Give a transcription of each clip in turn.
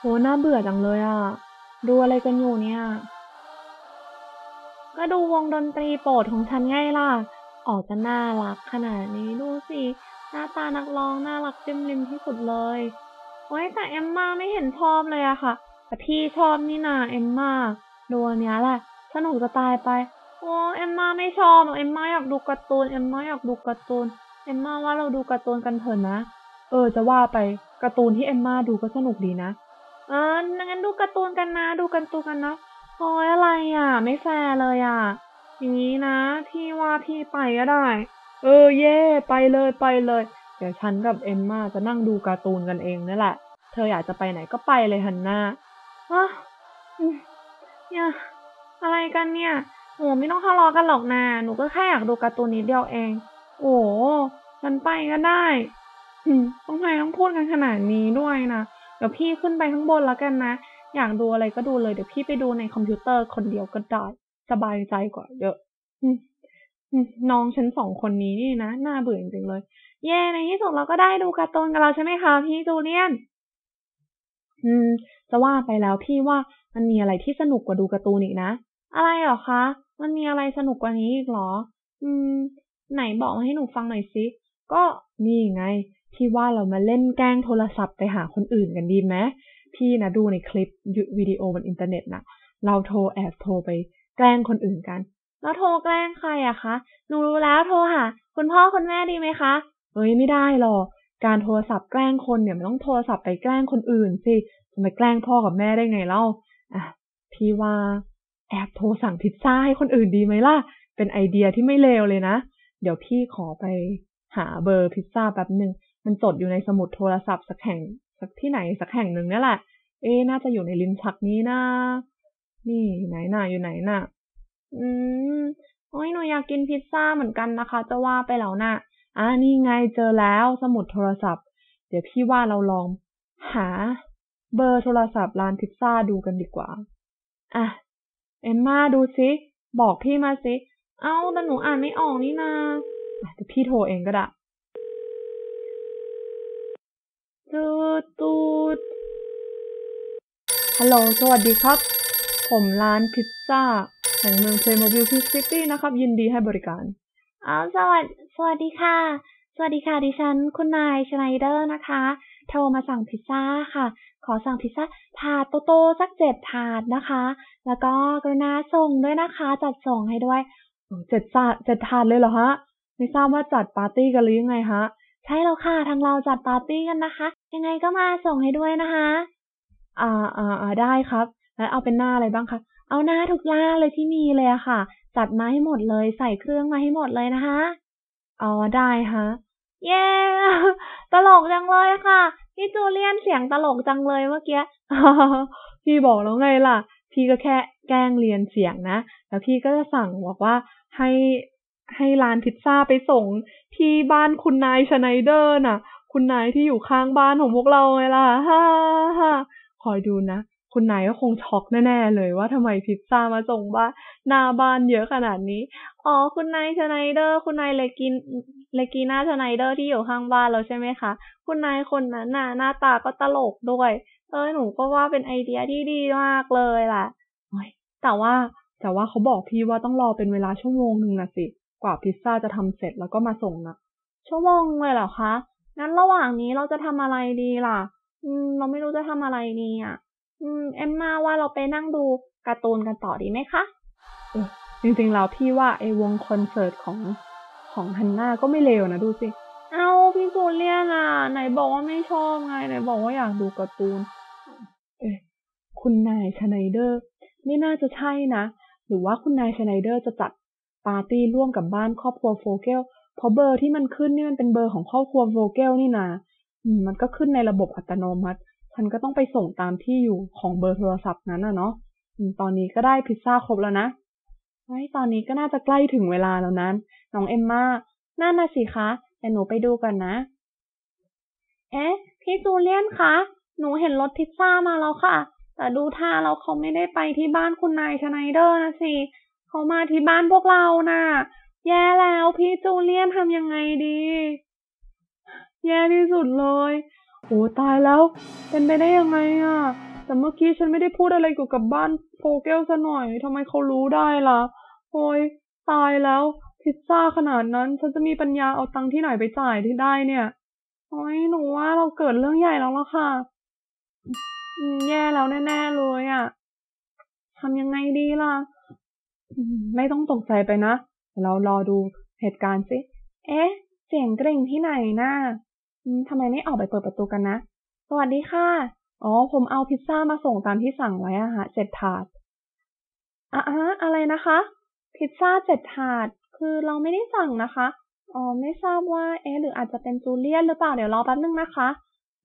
โหน่าเบื่อจังเลยอะ ดูอะไรกันอยู่เนี่ย ก็ดูวงดนตรีโปรดของฉันไงล่ะ ออกจะน่ารักขนาดนี้ดูสิ หน้าตานักร้องน่ารักจิ้มลิมที่สุดเลย โอ้ยแต่เอมมาไม่เห็นชอบเลยอะค่ะ แต่พี่ชอบนี่นาเอมมาดูอันเนี้ยแหละ สนุกจะตายไป โอ้เอมมาไม่ชอบเอมมาอยากดูการ์ตูน เอมมาอยากดูการ์ตูน เอมมาว่าเราดูการ์ตูนกันเถอะนะ เออจะว่าไปการ์ตูนที่เอมมาดูก็สนุกดีนะ เอองั้นดูการ์ตูนกันนะ ดูการ์ตูนกันนะโอ้ยอะไรอะ ไม่แฟร์เลยอะ อย่างนี้นะ พี่ว่าพี่ไปก็ได้ เออเย่ไปเลยไปเลย เดี๋ยวฉันกับเอมมาจะนั่งดูการ์ตูนกันเองนั่แหละ เธออยากจะไปไหนก็ไปเลยฮันน่าอะอืมเนี่ย อะไรกันเนี่ยโหไม่ต้องทะเลาะกันหรอกนะหนูก็แค่อยากดูการ์ตูนนิดเดียวเอง โอ้ฉันไปก็ได้อืมต้องไมต้องพูดกันขนาดนี้ด้วยนะ เดี๋ยวพี่ขึ้นไปข้างบนแล้วกันนะ อยากดูอะไรก็ดูเลยเดี๋ยวพี่ไปดูในคอมพิวเตอร์คนเดียวก็ได้สบายใจกว่าเยอะน้องฉันสองคนนี้นี่นะน่าเบื่อจริงๆเลย เย่ในที่สุดเราก็ได้ดูการ์ตูนกันแล้วใช่ไหมคะพี่จูเลียน อืม จะว่าไปแล้วพี่ว่ามันมีอะไรที่สนุกกว่าดูการ์ตูนอีกนะ อะไรหรอคะ มันมีอะไรสนุกกว่านี้อีกเหรอ อืม ไหนบอกมาให้หนูฟังหน่อยสิ ก็นี่ไง ที่ว่าเรามาเล่นแกล้งโทรศัพท์ไปหาคนอื่นกันดีไหมพี่นะดูในคลิปวิดีโอบนอินเทอร์เน็ตนะเราโทรแอบโทรไปแกล้งคนอื่นกัน แล้วโทรแกล้งใครอะคะหนูรู้แล้วโทรหาคุณพ่อคุณแม่ดีไหมคะเฮ้ยไม่ได้หรอกการโทรศัพท์แกล้งคนเนี่ยมันต้องโทรศัพท์ไปแกล้งคนอื่นสิจะไปแกล้งพ่อกับแม่ได้ไงเล่าอะพี่ว่าแอบโทรสั่งพิซซ่าให้คนอื่นดีไหมล่ะ เป็นไอเดียที่ไม่เลวเลยนะ เดี๋ยวพี่ขอไปหาเบอร์พิซซ่าแป๊บหนึ่ง มันจดอยู่ในสมุดโทรศัพท์สักแห่งสักที่ไหนสักแห่งหนึ่งนี่แหละ เอ๊น่าจะอยู่ในลิ้นชักนี้นะ นี่ไหนน่ะอยู่ไหนน่ะ อืมโอ้ยหนูอยากกินพิซซ่าเหมือนกันนะคะ จะว่าไปแล้วน่ะอ่านี่ไงเจอแล้วสมุดโทรศัพท์ เดี๋ยวพี่ว่าเราลอง หา เบอร์โทรศัพท์ร้านพิซซ่าดูกันดีกว่า อะ เอมมาดูสิบอกพี่มาสิ เอ้าแต่หนูอ่านไม่ออกนี่นาเดี๋ยวพี่โทรเองก็ได้ ตูดตูดฮัลโหล สวัสดีครับ ผมร้านพิซซ่า แห่งเมืองเพลย์โมบิลพิซิตี้นะครับ ยินดีให้บริการอ้าวสวัสดีสวัสดีค่ะ สวัสดีค่ะ ดิฉัน คุณนายชไนเดอร์นะคะ โทรมาสั่งพิซซ่าค่ะ ขอสั่งพิซซ่าถาดโตๆสักเจ็ดถาดนะคะ แล้วก็กรุณาส่งด้วยนะคะ จัดส่งให้ด้วยเจ็ดถาดเจ็ดถาดเลยเหรอฮะ ไม่ทราบว่าจัดปาร์ตี้กันหรือยังไงฮะ ใช่แล้วค่ะ ทางเราจัดปาร์ตี้กันนะคะ ยังไงก็มาส่งให้ด้วยนะคะ อ่าอ่าอ่าได้ครับ แล้วเอาเป็นหน้าอะไรบ้างคะ เอาหน้าทุกหน้าเลยที่มีเลยอะค่ะ จัดมาให้หมดเลย ใส่เครื่องมาให้หมดเลยนะคะ อ๋อได้ฮะ เย้ ตลกจังเลยค่ะ พี่จูเลียนเสียงตลกจังเลยเมื่อกี้ พี่บอกแล้วไงล่ะ พี่ก็แค่แกล้งเรียนเสียงนะ แล้วพี่ก็จะสั่งบอกว่าให้ให้ร้านพิซซ่าไปส่งที่บ้านคุณนายชไนเดอร์น่ะ คุณนายที่อยู่ข้างบ้านของพวกเราไงล่ะฮ่าฮ่าคอยดูนะ คุณนายก็คงช็อกแน่ๆเลยว่าทำไมพิซซ่ามาส่งบ้านหน้าบ้านเยอะขนาดนี้ อ๋อ คุณนายชไนเดอร์ คุณนายเลกินเลกีน่าชไนเดอร์ที่อยู่ข้างบ้านเราใช่ไหมคะ คุณนายคนนั้นน่ะหน้าตาก็ตลกด้วย เออหนูก็ว่าเป็นไอเดียที่ดีมากเลยล่ะแต่ว่าแต่ว่าเขาบอกพี่ว่าต้องรอเป็นเวลาชั่วโมงหนึ่งนะสิ กว่าพิซซ่าจะทำเสร็จแล้วก็มาส่งนะชั่วโมงเลยเหรอคะ งั้นระหว่างนี้เราจะทำอะไรดีล่ะ อืม เราไม่รู้จะทำอะไรดีอะ อืม เอ็มมาว่าเราไปนั่งดูการ์ตูนกันต่อดีไหมคะเออจริงๆแล้วพี่ว่าไอ้วงคอนเสิร์ตของของฮันน่าก็ไม่เลวนะดูสิ เอาพี่จูเลียนอะ ไหนบอกว่าไม่ชอบไง ไหนบอกว่าอยากดูการ์ตูน เอ๊ะคุณนายชไนเดอร์ไม่น่าจะใช่นะ หรือว่าคุณนายชไนเดอร์จะจัดปาร์ตี้ร่วมกับบ้านครอบครัวโฟเกล เพราะเบอร์ที่มันขึ้นนี่มันเป็นเบอร์ของครอบครัวโฟเกลนี่นะมันก็ขึ้นในระบบอัตโนมัติ ฉันก็ต้องไปส่งตามที่อยู่ของเบอร์โทรศัพท์นั้นนะเนาะตอนนี้ก็ได้พิซซ่าครบแล้วนะไว้ตอนนี้ก็น่าจะใกล้ถึงเวลาแล้วนั้นน้องเอมมาน่าน่ะสิคะแต่หนูไปดูกันนะ เอ๊ะ พี่จูเลียนคะ หนูเห็นรถพิซซ่ามาแล้วค่ะ แต่ดูท่าเราเขาไม่ได้ไปที่บ้านคุณนายชไนเดอร์นะสิ เขามาที่บ้านพวกเรานะ่ะ แย่แล้วพี่จูเลียนทำยังไงดี แย่ที่สุดเลย โอ้ตายแล้ว เป็นไปได้ยังไงอะ แต่เมื่อกี้ฉันไม่ได้พูดอะไรเกี่ยวกับบ้านโฟเกลซะหน่อยทำไมเขารู้ได้ล่ะ โอ้ยตายแล้ว พิซซ่าขนาดนั้นฉันจะมีปัญญาเอาตังค์ที่ไหนไปจ่ายที่ได้เนี่ย โอ้ยหนูว่าเราเกิดเรื่องใหญ่แล้วล่ะค่ะ แย่แล้วแน่ๆเลยอะ่ะทำยังไงดีล่ะ ไม่ต้องตกใจไปนะ เรารอดูเหตุการณ์สิ เอ๊ะ เสียงกริ่งที่ไหนน่ะทำไมไม่ออกไปเปิดประตูกันนะ สวัสดีค่ะ อ๋อ ผมเอาพิซซ่ามาส่งตามที่สั่งไว้อะฮะเจ็ดถาดอะอะอะไรนะคะ พิซซ่าเจ็ดถาด คือเราไม่ได้สั่งนะคะ อ๋อ ไม่ทราบว่า เอ๊ะหรืออาจจะเป็นจูเลียนหรือเปล่า เดี๋ยวรอแป๊บนึงนะคะ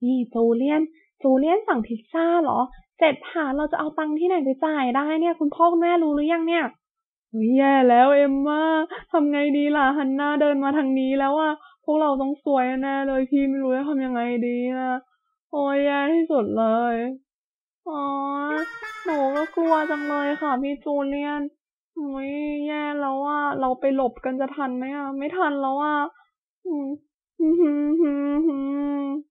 นี่จูเลียน จูเลียนสั่งพิซซ่าเหรอ เจ็ดถาดเราจะเอาตังค์ที่ไหนไปจ่ายได้เนี่ย คุณพ่อคุณแม่รู้หรือยังเนี่ย แย่แล้วเอมมาทำไงดีล่ะฮันน่าเดินมาทางนี้แล้วอะพวกเราต้องซวยแน่เลยพี่ไม่รู้จะทำยังไงดีนะโอ้ยแย่ที่สุดเลยอ๋อหนูก็กลัวจังเลยค่ะพี่จูเลียนโอ้ยแย่แล้วว่าเราไปหลบกันจะทันไหมอะไม่ทันแล้วอะอืมฮึมฮึมฮึมฮึม